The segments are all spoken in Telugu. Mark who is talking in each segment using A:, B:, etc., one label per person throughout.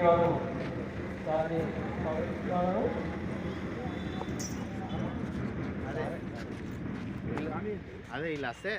A: కలర్ పార్టీ వారు దాన్ని పంపిస్తున్నారు
B: అదే ఇలా వస్తే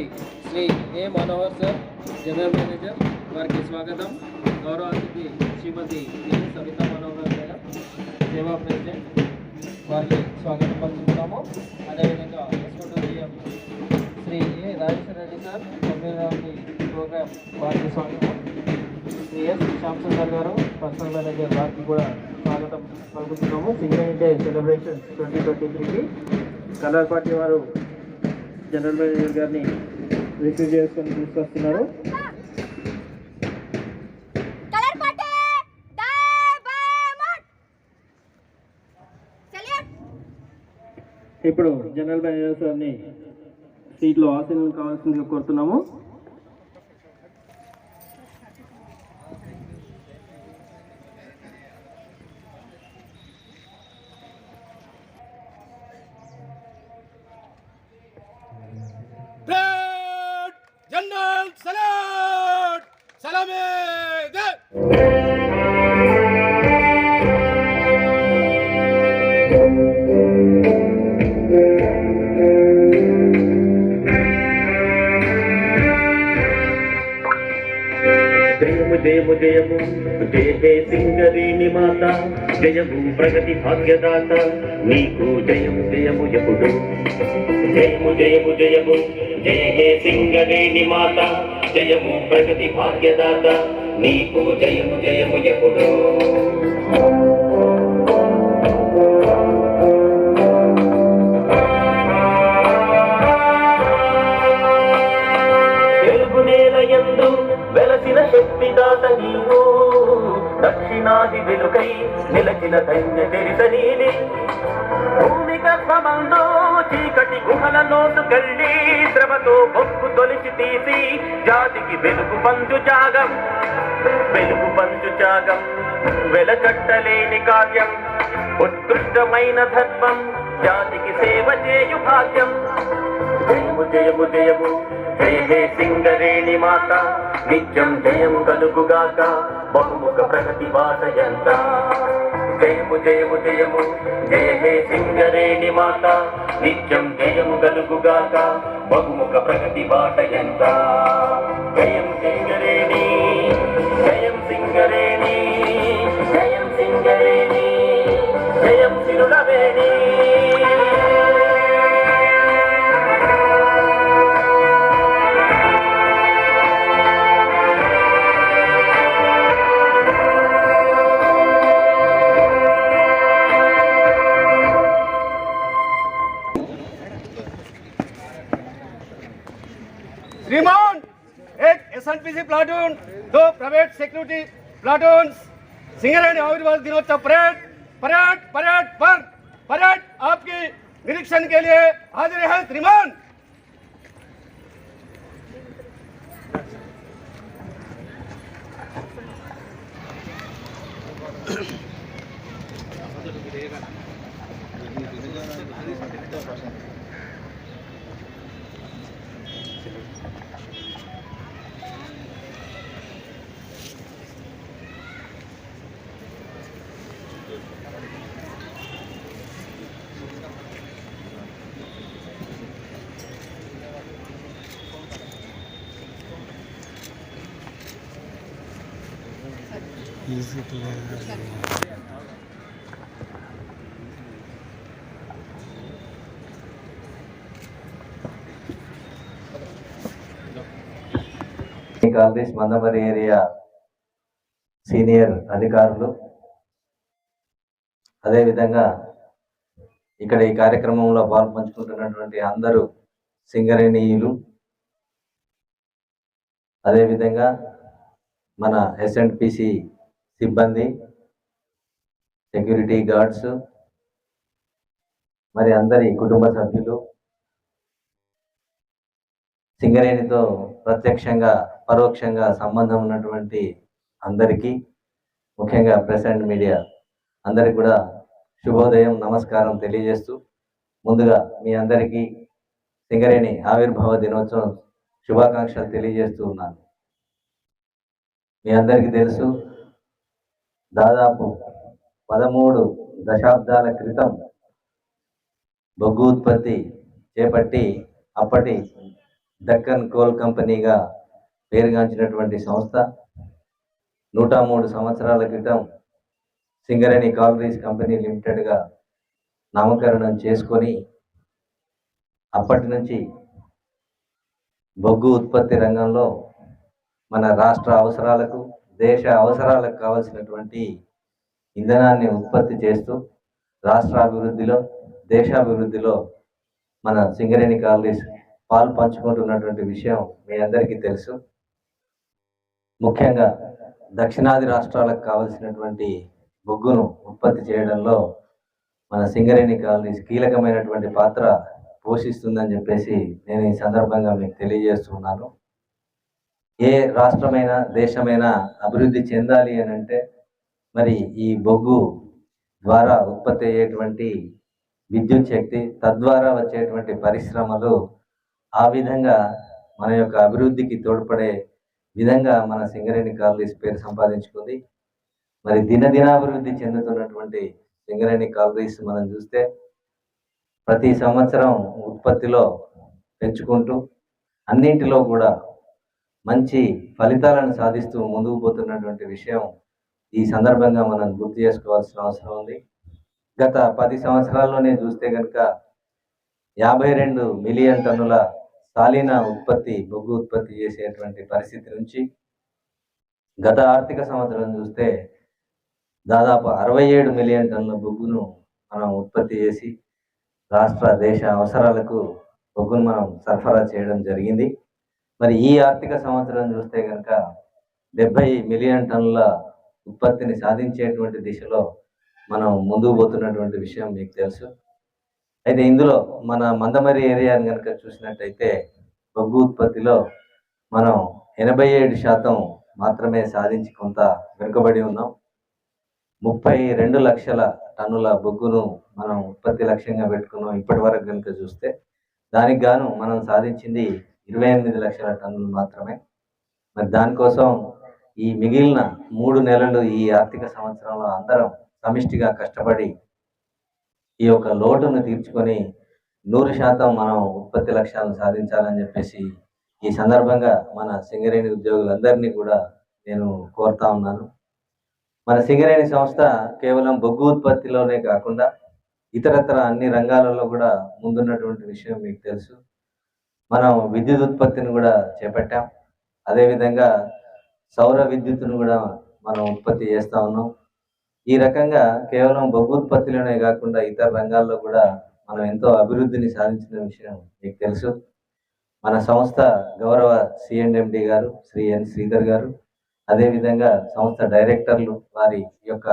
A: Shri Shri A Manohar sir general manager వారికి స్వాగతం. గౌరవ అతిథి శ్రీమతి ఏ సవిత మనోహర్ గారు సేవా ప్రెసిడెంట్ వారికి స్వాగతం పంచుతున్నాము అదేవిధంగా ఎస్ఓటోరియం Shri A Rajeswara Reddy sir community program వారికి స్వాగతం. శ్రీ ఎస్ శ్యామసుందర్ గారు పర్సనల్ మేనేజర్ వారికి కూడా స్వాగతం పలుకుతున్నాము. Singer day celebration twenty twenty త్రీకి. కలర్ పార్టీ వారు జనరల్ మేనేజర్ గారిని రిసీవ్ చేసుకొని తీసుకొస్తున్నారు. ఇప్పుడు జనరల్ మేనేజర్ అన్ని సీట్లో ఆశీనులు కావాల్సిందిగా కోరుతున్నాము.
C: జయము జయము జయము జయ సింగరేణి మాత జయము ప్రగతి భాగ్యదాత. నీకు జయము జయము ఎప్పుడు? జయము జయము జయము. జయ హే సింగరేణి మాత జయము ప్రగతి భాగ్యదాత. నీకు జయము జయము ఎప్పుడు? ధన్య చరిత నీది భూమి చీకటి గుహల లోతుకెళ్ళి శ్రమతో బొక్కు తొలిచి తీసి జాతికి వెలుగు పంచు త్యాగం వెలుగు పంచు త్యాగం వెలకట్టలేని కార్యం. ఉత్కృష్టమైన ధర్మం. జాతికి సేవ చేయు భాగ్యం. జయము జయము జయము. జయ హే సింగరేణి మాత. నిత్యం జయం కలుగుగాక. బహుముఖ ప్రగతి బాట ఎంత జయము జయము జయము. జయ హే సింగరేణి మాత. నిత్యం జయము గలుగుగాక. బహుముఖ ప్రగతి బాట ఎంత? జయం సింగరేణి జయం సింగరేణి జయం సింగరేణి జయం సిరులవేణి.
D: प्लाटून दो private security platoon single and Ayurveda दिनोत्सव परेड परेड परेड पर परेड आपकी निरीक्षण के लिए हाजिर है श्रीमान Thank.
E: ఈ కాంగ్రెస్ మందమరి ఏరియా సీనియర్ అధికారులు. అదేవిధంగా ఇక్కడ ఈ కార్యక్రమంలో పాల్పంచుకుంటున్నటువంటి అందరూ సింగరేణీయులు అదేవిధంగా మన ఎస్ఎండ్పిసి సిబ్బంది సెక్యూరిటీ గార్డ్స్ మరి అందరి కుటుంబ సభ్యులు సింగరేణితో ప్రత్యక్షంగా పరోక్షంగా సంబంధం ఉన్నటువంటి అందరికీ ముఖ్యంగా ప్రెస్ అండ్ మీడియా అందరికి కూడా శుభోదయం నమస్కారం తెలియజేస్తూ ముందుగా మీ అందరికీ సింగరేణి ఆవిర్భావ దినోత్సవం శుభాకాంక్షలు తెలియజేస్తూ ఉన్నాను. మీ అందరికీ తెలుసు దాదాపు పదమూడు దశాబ్దాల క్రితం బొగ్గు ఉత్పత్తి చేపట్టి అప్పటి దక్కన్ కోల్ కంపెనీగా పేరుగాంచినటువంటి సంస్థ నూట మూడు సంవత్సరాల క్రితం సింగరేణి కాలరీస్ కంపెనీ లిమిటెడ్గా నామకరణం చేసుకొని అప్పటి నుంచి బొగ్గు ఉత్పత్తి రంగంలో మన రాష్ట్ర అవసరాలకు దేశ అవసరాలకు కావలసినటువంటి ఇంధనాన్ని ఉత్పత్తి చేస్తూ రాష్ట్రాభివృద్ధిలో దేశాభివృద్ధిలో మన సింగరేణి కాలనీస్ పాలు పంచుకుంటున్నటువంటి విషయం మీ అందరికీ తెలుసు. ముఖ్యంగా దక్షిణాది రాష్ట్రాలకు కావలసినటువంటి బొగ్గును ఉత్పత్తి చేయడంలో మన సింగరేణి కాలనీస్ కీలకమైనటువంటి పాత్ర పోషిస్తుందని చెప్పేసి నేను ఈ సందర్భంగా మీకు తెలియజేస్తున్నాను. ఏ రాష్ట్రమైనా దేశమైనా అభివృద్ధి చెందాలి అని అంటే మరి ఈ బొగ్గు ద్వారా ఉత్పత్తి అయ్యేటువంటి విద్యుత్ శక్తి తద్వారా వచ్చేటువంటి పరిశ్రమలు ఆ విధంగా మన యొక్క అభివృద్ధికి తోడ్పడే విధంగా మన సింగరేణి కాలనీస్ పేరు సంపాదించుకుంది. మరి దినదినాభివృద్ధి చెందుతున్నటువంటి సింగరేణి కాలనీస్ మనం చూస్తే ప్రతి సంవత్సరం ఉత్పత్తిలో పెంచుకుంటూ అన్నింటిలో కూడా మంచి ఫలితాలను సాధిస్తూ ముందుకు పోతున్నటువంటి విషయం ఈ సందర్భంగా మనం గుర్తు చేసుకోవాల్సిన అవసరం ఉంది. గత పది సంవత్సరాల్లోనే చూస్తే కనుక యాభై రెండు మిలియన్ టన్నుల సాలీన ఉత్పత్తి బొగ్గు ఉత్పత్తి చేసేటువంటి పరిస్థితి నుంచి గత ఆర్థిక సంవత్సరం చూస్తే దాదాపు అరవై ఏడు మిలియన్ టన్నుల బొగ్గును మనం ఉత్పత్తి చేసి రాష్ట్ర దేశ అవసరాలకు బొగ్గును మనం సరఫరా చేయడం జరిగింది. మరి ఈ ఆర్థిక సంవత్సరం చూస్తే కనుక డెబ్బై మిలియన్ టన్నుల ఉత్పత్తిని సాధించేటువంటి దిశలో మనం ముందుకు పోతున్నటువంటి విషయం మీకు తెలుసు. అయితే ఇందులో మన మందమరి ఏరియాని కనుక చూసినట్టయితే బొగ్గు ఉత్పత్తిలో మనం ఎనభై ఏడు శాతం మాత్రమే సాధించి కొంత వెనుకబడి ఉన్నాం. ముప్పై రెండు లక్షల టన్నుల బొగ్గును మనం ఉత్పత్తి లక్ష్యంగా పెట్టుకున్నాం ఇప్పటి వరకు కనుక చూస్తే. దానికి గాను మనం సాధించింది ఇరవై ఎనిమిది లక్షల టన్నులు మాత్రమే. మరి దానికోసం ఈ మిగిలిన మూడు నెలలు ఈ ఆర్థిక సంవత్సరంలో అందరం సమిష్టిగా కష్టపడి ఈ యొక్క లోటును తీర్చుకొని నూరు శాతం మనం ఉత్పత్తి లక్ష్యాలను సాధించాలని చెప్పేసి ఈ సందర్భంగా మన సింగరేణి ఉద్యోగులందరినీ కూడా నేను కోరుతా ఉన్నాను. మన సింగరేణి సంస్థ కేవలం బొగ్గు ఉత్పత్తిలోనే కాకుండా ఇతరత్ర అన్ని రంగాలలో కూడా ముందున్నటువంటి విషయం మీకు తెలుసు. మనం విద్యుత్ ఉత్పత్తిని కూడా చేపట్టాం. అదేవిధంగా సౌర విద్యుత్తును కూడా మనం ఉత్పత్తి చేస్తూ ఉన్నాం. ఈ రకంగా కేవలం బొగ్గు ఉత్పత్తిలోనే కాకుండా ఇతర రంగాల్లో కూడా మనం ఎంతో అభివృద్ధిని సాధించిన విషయం మీకు తెలుసు. మన సంస్థ గౌరవ సిఎండ్ఎండి గారు శ్రీ ఎన్ శ్రీధర్ గారు అదేవిధంగా సంస్థ డైరెక్టర్లు వారి యొక్క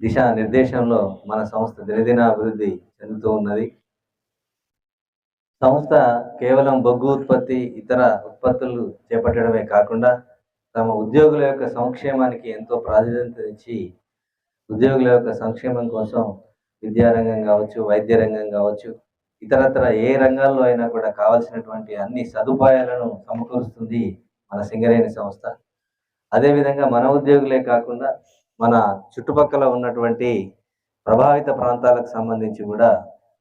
E: దిశా నిర్దేశంలో మన సంస్థ దినదిన అభివృద్ధి చెందుతూ ఉన్నది. సంస్థ కేవలం బొగ్గు ఉత్పత్తి ఇతర ఉత్పత్తులు చేపట్టడమే కాకుండా తమ ఉద్యోగుల యొక్క సంక్షేమానికి ఎంతో ప్రాధాన్యత ఇచ్చి ఉద్యోగుల యొక్క సంక్షేమం కోసం విద్యారంగం కావచ్చు వైద్య రంగం కావచ్చు ఇతరత్ర ఏ రంగాల్లో అయినా కూడా కావాల్సినటువంటి అన్ని సదుపాయాలను సమకూరుస్తుంది మన సింగరేణి సంస్థ. అదేవిధంగా మన ఉద్యోగులే కాకుండా మన చుట్టుపక్కల ఉన్నటువంటి ప్రభావిత ప్రాంతాలకు సంబంధించి కూడా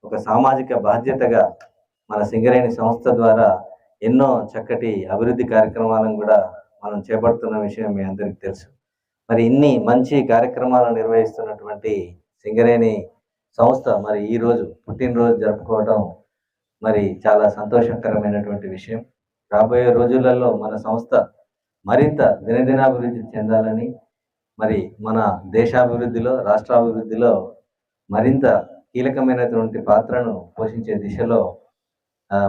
E: ఒక సామాజిక బాధ్యతగా మన సింగరేణి సంస్థ ద్వారా ఎన్నో చక్కటి అభివృద్ధి కార్యక్రమాలను కూడా మనం చేపడుతున్న విషయం మీ అందరికీ తెలుసు. మరి ఇన్ని మంచి కార్యక్రమాలను నిర్వహిస్తున్నటువంటి సింగరేణి సంస్థ మరి ఈరోజు పుట్టినరోజు జరుపుకోవటం మరి చాలా సంతోషకరమైనటువంటి విషయం. రాబోయే రోజులలో మన సంస్థ మరింత దినదినాభివృద్ధి చెందాలని మరి మన దేశాభివృద్ధిలో రాష్ట్రాభివృద్ధిలో మరింత కీలకమైనటువంటి పాత్రను పోషించే దిశలో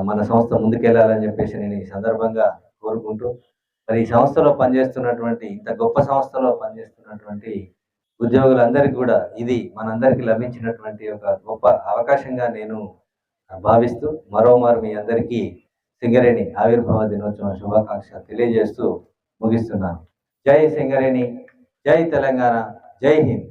E: మన సంస్థ ముందుకెళ్ళాలని చెప్పేసి నేను ఈ సందర్భంగా కోరుకుంటూ మరి ఈ సంస్థలో పనిచేస్తున్నటువంటి ఇంత గొప్ప సంస్థలో పనిచేస్తున్నటువంటి ఉద్యోగులందరికీ కూడా ఇది మనందరికీ లభించినటువంటి ఒక గొప్ప అవకాశంగా నేను భావిస్తూ మరోమారు మీ అందరికీ సింగరేణి ఆవిర్భావ దినోత్సవం శుభాకాంక్ష తెలియజేస్తూ ముగిస్తున్నాను. జై సింగరేణి జై తెలంగాణ జై హింద్.